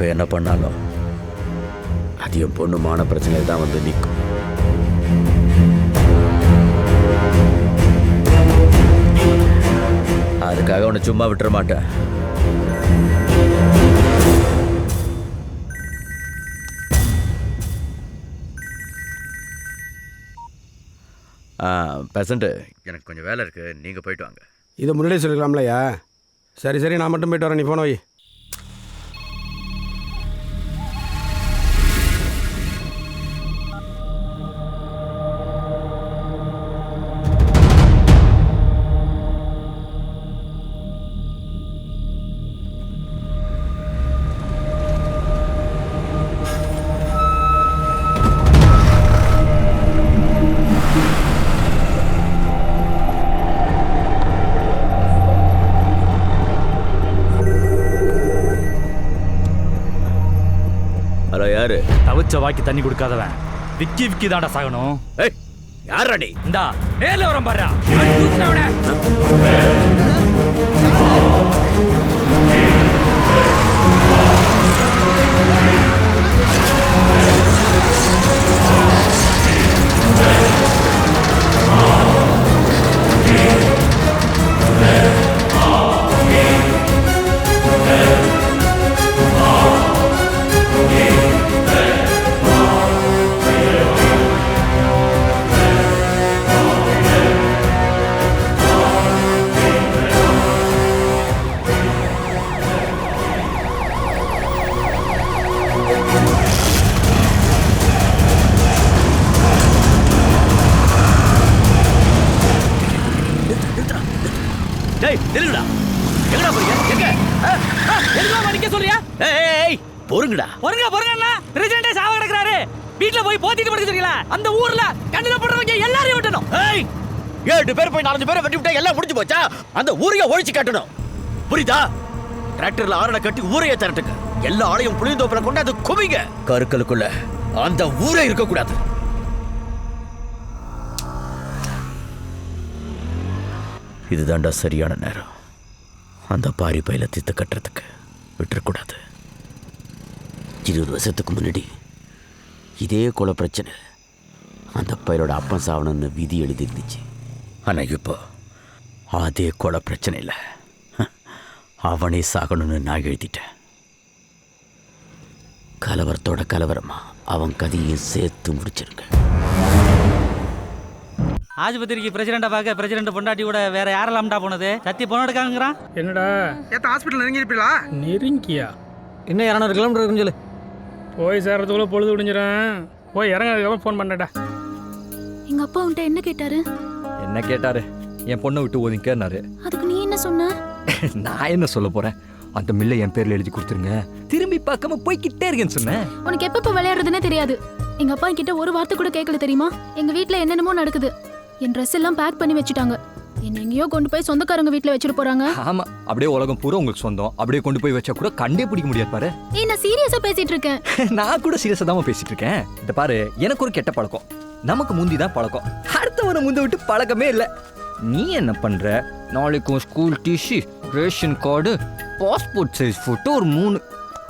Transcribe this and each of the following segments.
இப்போ என்ன பண்ணாலும் அது என் பொண்ணு பிரச்சனை தான் வந்து நிற்கும் அதுக்காக உன்னை சும்மா விட்டுற மாட்டேன். பெசண்ட்டு எனக்கு கொஞ்சம் வேலை இருக்குது நீங்கள் போயிட்டு வாங்க. இதை முன்னாடியே சொல்லிக்கலாம்லையா சரி சரி நான் மட்டும் போயிட்டு வரேன். நீ போன வை. தவிச்ச வாக்கி தண்ணி கொடுக்காதவன். விக்கி விக்கி தாண்டா சாகணும். ஏய் யாரா நீ? இந்தா நேர்ல வரம் பாரு கண்ணுல போடுறவங்க எல்லாரையும் விட்டணும். ஏய் ஏழு பேர் போய் நாலஞ்சு பேரை வெட்டி விட்டா எல்லாம் முடிஞ்சு போச்சா? அந்த ஊரைய ஒழிச்சு கட்டணும். புரியுதா? டிராக்டர்ல ஆரணை கட்டி ஊரைய திரட்டுங்க. எல்லா ஆளையும் புளியந்தோப்புல அது குவிங்க. கருக்களுக்குள்ள அந்த ஊரே இருக்கக்கூடாது. இதுதான்டா சரியான நேரம். அந்த பாரி பையில தித்து கட்டுறதுக்கு விட்டுறக்கூடாது. இருபது வருஷத்துக்கு முன்னாடி இதே கொலை பிரச்சனை அந்த பையனோட அப்பன் சாவணும்னு விதி எழுதிருந்துச்சு. ஆனால் இப்போ அதே கொலை பிரச்சனை இல்லை. அவனே சாகணும்னு நான் எழுதிட்டேன். கலவரத்தோட கலவரமா அவன் கதையும் சேர்த்து முடிச்சிருங்க. ஆஸ்பத்திரிக்கு பிரசிடண்ட பார்க்க பிரசிடண்ட் பொண்டாட்டி கூட வேற யாரெல்லாம்டா போனது? சத்தி பொண்ணு எடுக்காங்கிறான் என்னடா? ஏத்த ஹாஸ்பிட்டல் நெருங்கிருப்பீங்களா நெருங்கியா? இன்னும் இரநூறு கிலோமீட்டர் இருக்குன்னு சொல்லு. போய் சேர்றதுக்குள்ள பொழுது விடிஞ்சிடும் போய் இறங்கிறதுக்கப்புறம் ஃபோன் பண்ணடா எங்க அப்பா உன்ட்ட என்ன கேட்டாரு? என்ன கேட்டாரு? என் பொண்ணை விட்டு ஒதுங்கன்னாரு அதுக்கு நீ என்ன சொன்ன? நான் என்ன சொல்ல போறேன்? அந்த மில்லை என் பேர்ல எழுதி கொடுத்துருங்க. திரும்பி பார்க்காம போய்கிட்டே இருக்கேன்னு சொன்னேன். உனக்கு எப்பப்ப விளையாடுறதுன்னே தெரியாது. எங்க அப்பா கிட்ட ஒரு வார்த்தை கூட கேட்கல தெரியுமா? எங்க வீட்ல என்னென்னமோ நடக்குது. என் ட்ரெஸ் எல்லாம் பேக் பண்ணி வச்சுட்டாங்க. என்ன எங்கேயோ கொண்டு போய் சொந்தக்காரங்க வீட்ல வச்சுட்டு போறாங்க. ஆமா அப்படியே உலகம் பூரா உங்களுக்கு சொந்தம். அப்படியே கொண்டு போய் வச்சா கூட கண்டே பிடிக்க முடியாது பாரு. ஏய் நான் சீரியஸா பேசிட்டு இருக்கேன். நான் கூட சீரியஸா தான் பேசிட்டு இருக்கேன். இந்த பாரு எனக்கு ஒரு கெட்ட பழக்கம். நமக்கு முந்தி தான் பழக்கம். அடுத்தவனை முந்த விட்டு பழக்கமே இல்லை. நீ என்ன பண்ற? நாளைக்கும் school TC ration card passport size photo ஒரு மூணு.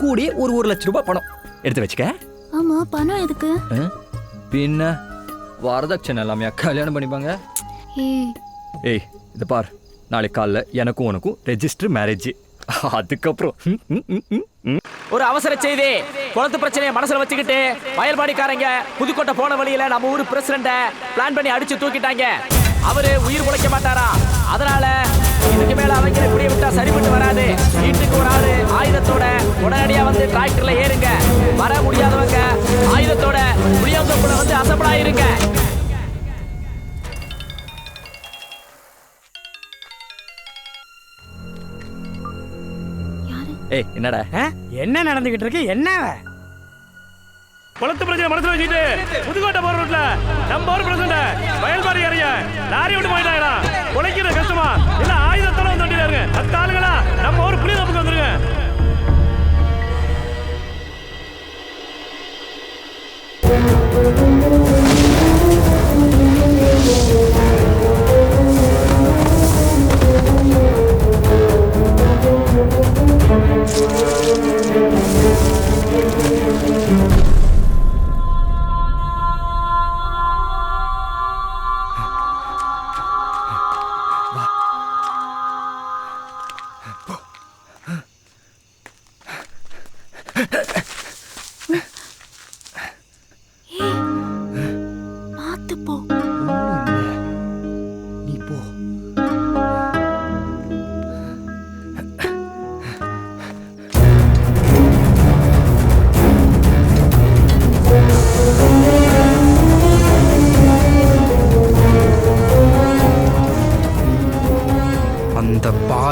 கூடிய ஒரு ஒரு லட்ச ரூபாய் பணம். எடுத்து வச்சுக்க. ஆமா பணம் எதுக்கு? பின்ன வரதட்சணை எல்லாமே கல்யாணம் பண்ணிப்பாங்க. ஏய் இதை பார். நாளைக்கு காலைல எனக்கும் உனக்கும் ரெஜிஸ்டர் மேரேஜ் அதுக்கப்புறம். ஒரு அவசர செய்தி. குளத்து பிரச்சனையை மனசுல வச்சுக்கிட்டு வயல்பாடிக்காரங்க புதுக்கோட்டை போன வழியில நம்ம ஊர் பிரசிடண்ட பிளான் பண்ணி அடிச்சு தூக்கிட்டாங்க. அவரு உயிர் உழைக்க மாட்டாரா? அதனால இதுக்கு மேல அவங்க இப்படியே விட்டா சரிபட்டு வராது. வீட்டுக்கு ஒரு ஆளு ஆயுதத்தோட உடனடியா வந்து டிராக்டர்ல ஏறுங்க. வர முடியாதவங்க ஆயுதத்தோட புளியந்தோப்புல வந்து அசப்படா இருங்க ஏய் என்னடா? என்ன நடந்துகிட்டு இருக்கு? என்ன குளத்து பிரச்சனை மனசுல வச்சுட்டு புதுக்கோட்டை போற ரோட்ல நம்ம ஊர் பிரச்சனை வயல்பாடி ஏறிய லாரி விட்டு போயிட்டாங்களா உழைக்கிறது கஷ்டமா? இல்ல ஆயுதத்தோட வந்து வண்டியில அத்த ஆளுங்களா நம்ம ஊர் புளிய தப்புக்கு வந்துருங்க. பார்த்து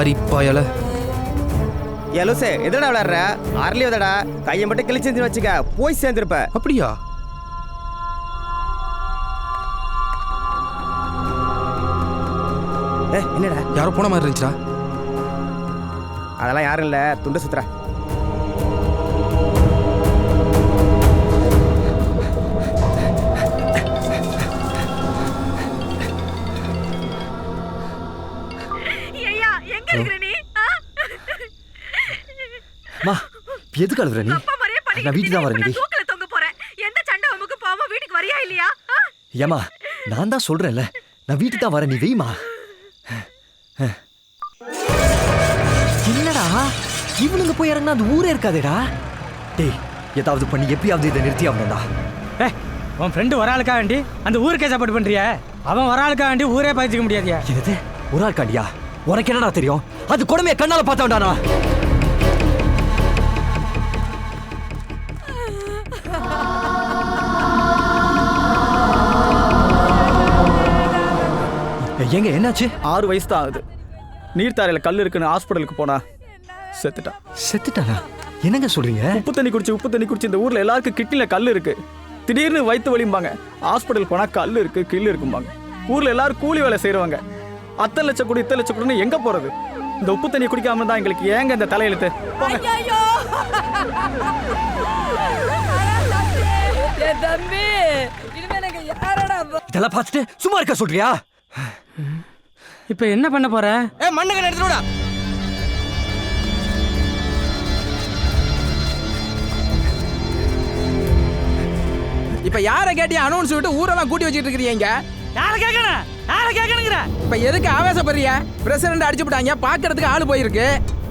பாரி பயல எலுசு எதுடா விளையாடுற? அரளியோதடா கையை மட்டும் கிழிச்சு வச்சுக்க போய் சேர்ந்துருப்ப. அப்படியா? ஏ என்னடா? யாரோ போன மாதிரி இருந்துச்சா அதெல்லாம் யாரும் இல்ல துண்டு சுத்துற. மா எதுக்கு அழுகுற நீ? அப்பா மாதிரியே பண்ணிக்கிட்டு நான் வீட்டுக்கு தான் வரேன் தூக்குல தொங்க போறேன். எந்த சண்டை அமுக்கு போகாம வீட்டுக்கு வரியா இல்லையா? ஆ? ஏமா நான் தான் சொல்றேன்ல. நான் வீட்டுக்கு தான் வரேன் நீ வெய்மா. என்னடா? இவனுங்க போய் இறங்கினா அந்த ஊரே இருக்காதேடா. டேய் ஏதாவது பண்ணி எப்படியாவது இதை நிறுத்தி ஆகணும்டா. ஏய் உன் ஃப்ரெண்டு ஒரு ஆளுக்கா வேண்டி அந்த ஊருக்கே சப்போர்ட் பண்றியா. அவன் ஒரு ஆளுக்கா வேண்டி ஊரே பாய்ச்சிக்க முடியாதியா? என்னது? ஒரு ஆள் காண்டியா உனக்கு என்னடா தெரியும்? அது கொடுமையை கண்ணால பார்த்தவன்டா ஏங்க என்னாச்சு? ஆறு வயசு தான் ஆகுது நீர்த்தாரையில கல் இருக்குன்னு ஹாஸ்பிட்டலுக்கு போனா செத்துட்டான் செத்துட்டானா என்னங்க சொல்றீங்க? உப்பு தண்ணி குடிச்சு உப்பு தண்ணி குடிச்சு இந்த ஊர்ல எல்லாருக்கும் கிட்னில கல் இருக்கு. திடீர்னு வயிற்று வலிம்பாங்க. ஹாஸ்பிட்டல் போனா கல் இருக்கு கில் இருக்கும்பாங்க. ஊர்ல எல்லாரும் கூலி வேலை செய்றவங்க. அத்தனை லட்சம் கோடி இத்தனை லட்சம் கோடின்னு எங்க போறது? இந்த உப்பு தண்ணி குடிக்காம தான் எங்களுக்கு ஏங்க இந்த தலையெழுத்து? இதெல்லாம் பார்த்துட்டு சும்மா இருக்க சொல்றியா? இப்போ என்ன பண்ண போற? ஏ மண்ணுங்க எடுத்துடா இப்ப யார கேட்டியா அனௌன்ஸ் விட்டு ஊரெல்லாம் கூட்டி வச்சிட்டு இருக்கிறீங்க யார கேட்கணும் யார கேட்கணுங்கிற இப்ப எதுக்கு ஆவேசப்படுறிய? பிரசிடண்ட் அடிச்சு விட்டாங்க பாக்குறதுக்கு ஆளு போயிருக்கு.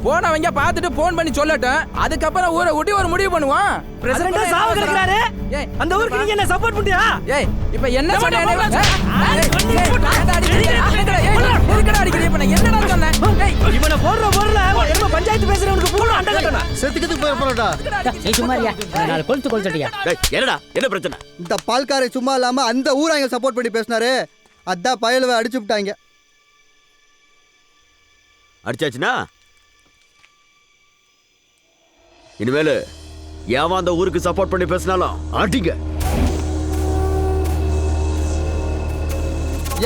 போனவங்க பார்த்துட்டு போன் பண்ணி சொல்லட்டும். அதுக்கப்புறம் ஊரை விட்டு ஒரு முடிவு பண்ணுவோம். பிரசிடண்டா சாவு கிடக்குறாரு ஏய், அந்த ஊருக்கு நீங்க என்ன சப்போர்ட் பண்றியா? ஏய் இப்ப என்ன சொன்ன போடா, போடா. என்னடா சொன்னேன்? ஏய், இவனை போடுற போடுற. என்ன பஞ்சாயத்து பேசுறவனுக்கு பூரா அண்ட கட்டணும். செத்துக்கிறதுக்கு போய் போறடா. சும்மாரியா? நாலு கொளுத்து கொளுத்தட்டியா என்னடா? என்ன பிரச்சனை? இந்த பால்காரை சும்மா இல்லாம அந்த ஊராங்க சப்போர்ட் பண்ணி பேசினாரு? அதான் பயலுவை அடிச்சு விட்டாங்க. அடிச்சாச்சுனா இனிமேல் ஏன் அந்த ஊருக்கு சப்போர்ட் பண்ணி பேசினாலும் அடிங்க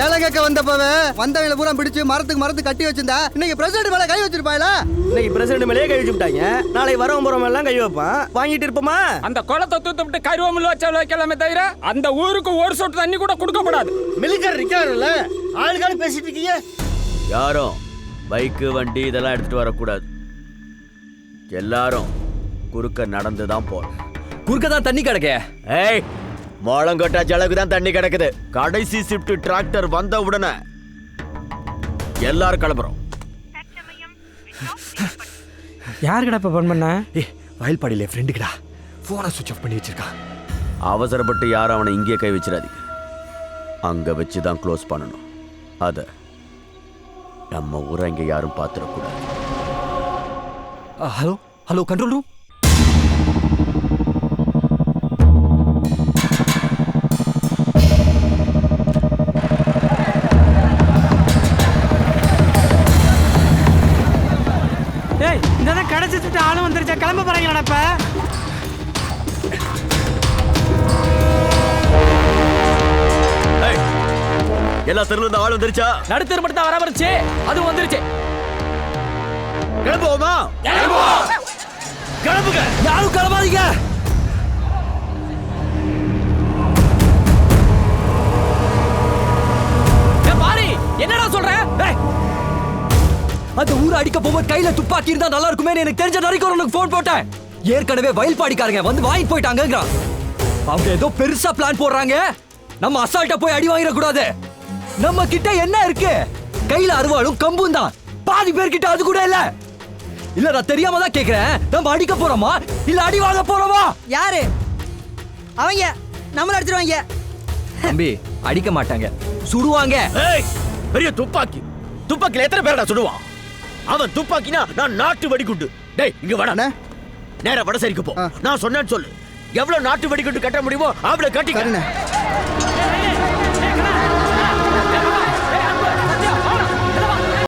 ஏழை கேட்க வந்தப்பவே வந்தவங்களை பூரா பிடிச்சு மரத்துக்கு மரத்து கட்டி வச்சிருந்தா இன்னைக்கு பிரசிடண்ட் மேல கை வச்சிருப்பாங்களா இன்னைக்கு பிரசிடண்ட் மேலேயே கை வச்சு விட்டாங்க நாளை வரவன் போறவன் எல்லாம் கை வைப்பான். வாங்கிட்டு இருப்போமா? அந்த குளத்தை தூத்து விட்டு கருவமில் வச்சாலும் வைக்கலாமே தவிர அந்த ஊருக்கு ஒரு சொட்டு தண்ணி கூட கொடுக்கப்படாது. மிலிட்டர் இருக்காருல்ல ஆளுக்கான பேசிட்டு இருக்கீங்க? யாரும் பைக்கு வண்டி இதெல்லாம் எடுத்துட்டு வரக்கூடாது. எல்லாரும் குறுக்க நடந்து தான் போகணும் குறுக்க தான் தண்ணி கிடக்க. ஏய் மோளங்கொட்டாச்சு அளவுக்கு தான் தண்ணி கிடக்குது. கடைசி ஷிஃப்ட் டிராக்டர் வந்த உடனே எல்லாரும் கிளம்புறோம். யாருக்கடா இப்ப ஃபோன் பண்ண? ஏ வயல்பாடியில ஃப்ரெண்டுக்குடா ஃபோனை சுவிட்ச் ஆஃப் பண்ணி வச்சிருக்கான் அவசரப்பட்டு யாரும் அவனை இங்கே கை வச்சிடாதீங்க. அங்க வச்சு தான் க்ளோஸ் பண்ணணும். அத நம்ம ஊரை இங்க யாரும் பார்த்துடக்கூடாது. ஹலோ ஹலோ கண்ட்ரோல் ரூம் போறாங்களாடா இப்ப? ஏய், எல்லா தெருவில் இருந்து ஆள் வந்துருச்சா? நடுத்தர் மட்டும் தான் வராம இருந்துச்சு. அது வந்துருச்சு. கிளம்புவோமா? கிளம்புங்க. யாரும் கிளம்பாதீங்க. பாரி என்னடா சொல்ற? ஏய், அந்த ஊரை அடிக்க போகும்போது கையில துப்பாக்கி இருந்தா நல்லா இருக்குமே எனக்கு தெரிஞ்ச நரிக்கு உனக்கு ஃபோன் போட்டேன். ஏற்கனவே வயல்பாடிக்காரங்க வந்து வாங்கி போயிட்டாங்கங்கிறான். அவங்க ஏதோ பெருசா பிளான் போடுறாங்க. நம்ம அசால்ட்டா போய் அடி வாங்கிட கூடாது நம்ம கிட்ட என்ன இருக்கு? கையில அருவாளும் கம்பும் தான். பாதி பேர்கிட்ட அது கூட இல்ல. இல்ல நான் தெரியாம தான் கேக்குறேன். நம்ம அடிக்க போறோமா? இல்ல அடி வாங்க போறோமா? யாரு? அவங்க. நம்மள அடிச்சிருவாங்க. தம்பி அடிக்க மாட்டாங்க. சுடுவாங்க. ஏய் பெரிய துப்பாக்கி. துப்பாக்கில எத்தனை பேரடா சுடுவான்? அவன் துப்பாக்கினா நான் நாட்டு வெடிகுண்டு. டேய் இங்க வாடா. நேரா வடசேரிக்கு போ. நான் சொன்னேன்னு சொல்லு. எவ்வளவு நாட்டு வெடிகுண்டு கட்ட முடியுமோ அவ்வளவு கட்டிக்க.